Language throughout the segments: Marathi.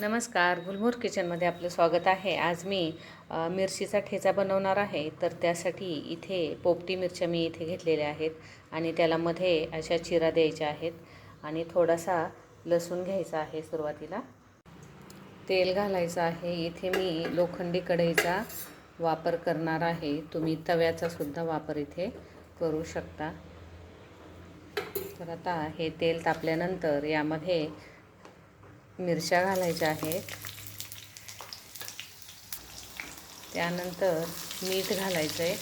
नमस्कार. गुलमोर किचनमध्ये आपलं स्वागत आहे. आज मी मिरचीचा ठेचा बनवणार आहे. तर त्यासाठी इथे पोपटी मिरच्या मी इथे घेतलेल्या आहेत आणि त्याला मध्ये अशा चिरा द्यायच्या आहेत आणि थोडासा लसूण घ्यायचा आहे सुरुवातीला. तेल घालायचं आहे. इथे मी लोखंडी कढईचा वापर करणार आहे. तुम्ही तव्याचा सुद्धा वापर इथे करू शकता. तर आता हे तेल तापल्यानंतर यामध्ये मिरच्या घालायच्या आहेत. त्यानंतर मीठ घालायचं आहे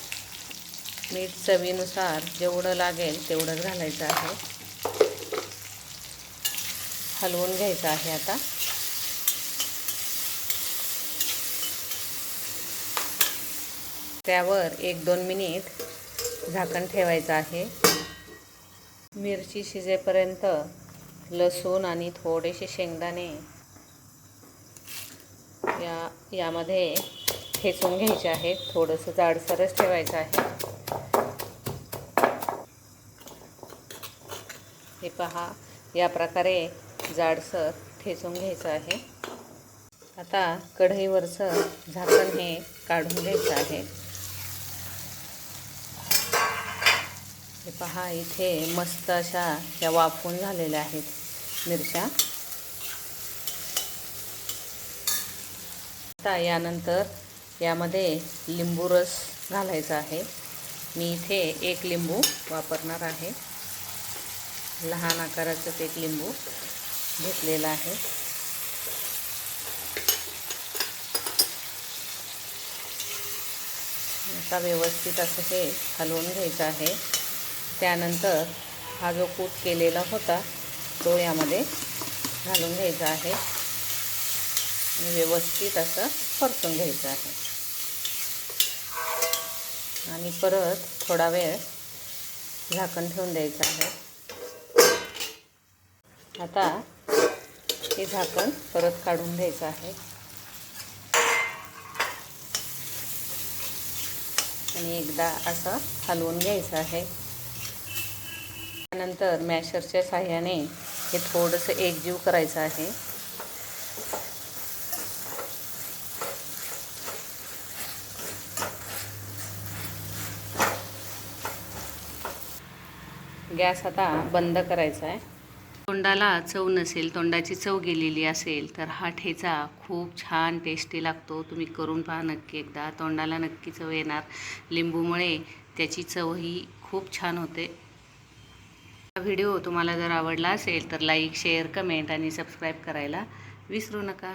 मीठ चवीनुसार जेवढं लागेल तेवढंच घालायचं आहे. हलवून घ्यायचं आहे आता. त्यावर एक दोन मिनिट झाकण ठेवायचं आहे. मिरची शिजेपर्यंत लसूण आणि थोडेसे शेंगदाणे या यामध्ये ठेचून घ्यायचे आहेत. थोडंसं जाडसरच ठेवायचं आहे. हे पहा या प्रकारे जाडसर ठेचून घ्यायचं आहे. आता कढईवरचं झाकण हे काढून घ्यायचं आहे. हे पहा इथे मस्त अशा ह्या वाफून झालेल्या आहेत मिरच्या. आता यानंतर यामध्ये लिंबू रस घालायचा आहे. मी इथे एक लिंबू वापरणार आहे. लहान आकाराचं एक लिंबू घेतलेला आहे. आता व्यवस्थित असं हे हलवून घ्यायचं आहे. त्यानंतर हा जो कूट केलेला होता तो यामध्ये घालून घ्यायचा आहे. आणि व्यवस्थित असं परतून घ्यायचं आहे. आणि परत थोडा वेळ झाकण ठेवून द्यायचं आहे. आता हे झाकण परत काढून घ्यायचं आहे. आणि एकदा असं हलवून घ्यायचं आहे. त्यानंतर मॅशरच्या साह्याने हे थोडंसं एकजीव करायचं आहे. गॅस आता बंद करायचा आहे. तोंडाला चव नसेल तोंडाची चव गेलेली असेल तर हा ठेचा खूप छान टेस्टी लागतो. तुम्ही करून पहा नक्की एकदा. तोंडाला नक्की चव येणार. लिंबूमुळे त्याची चवही खूप छान होते. व्हिडिओ तुम्हाला जर आवडला असेल तर लाईक शेअर कमेंट आणि सबस्क्राईब करायला विसरू नका.